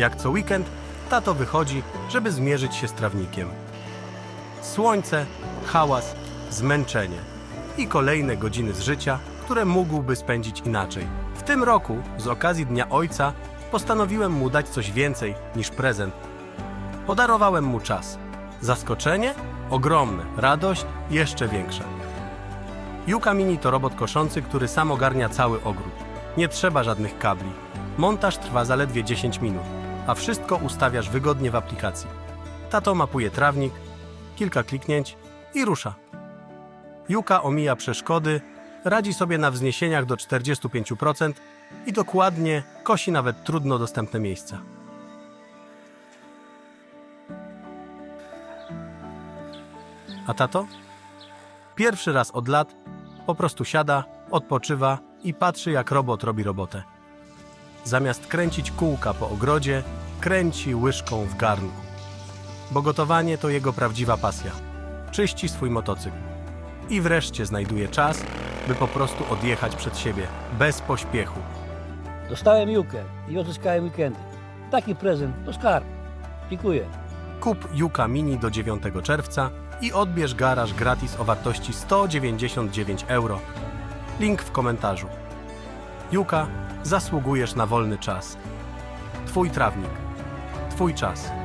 Jak co weekend, tato wychodzi, żeby zmierzyć się z trawnikiem. Słońce, hałas, zmęczenie i kolejne godziny z życia, które mógłby spędzić inaczej. W tym roku, z okazji Dnia Ojca, postanowiłem mu dać coś więcej niż prezent. Podarowałem mu czas. Zaskoczenie? Ogromne. Radość? Jeszcze większa. Yuka Mini to robot koszący, który sam ogarnia cały ogród. Nie trzeba żadnych kabli. Montaż trwa zaledwie 10 minut, a wszystko ustawiasz wygodnie w aplikacji. Tato mapuje trawnik, kilka kliknięć i rusza. Juka omija przeszkody, radzi sobie na wzniesieniach do 45% i dokładnie kosi nawet trudno dostępne miejsca. A tato? Pierwszy raz od lat po prostu siada, odpoczywa i patrzy, jak robot robi robotę. Zamiast kręcić kółka po ogrodzie, kręci łyżką w garnku. Bo gotowanie to jego prawdziwa pasja. Czyści swój motocykl. I wreszcie znajduje czas, by po prostu odjechać przed siebie, bez pośpiechu. Dostałem Jukę i odzyskałem weekendy. Taki prezent to skarb. Dziękuję. Kup Juka Mini do 9 czerwca i odbierz garaż gratis o wartości 199 euro. Link w komentarzu. Juka, zasługujesz na wolny czas. Twój trawnik. Twój czas.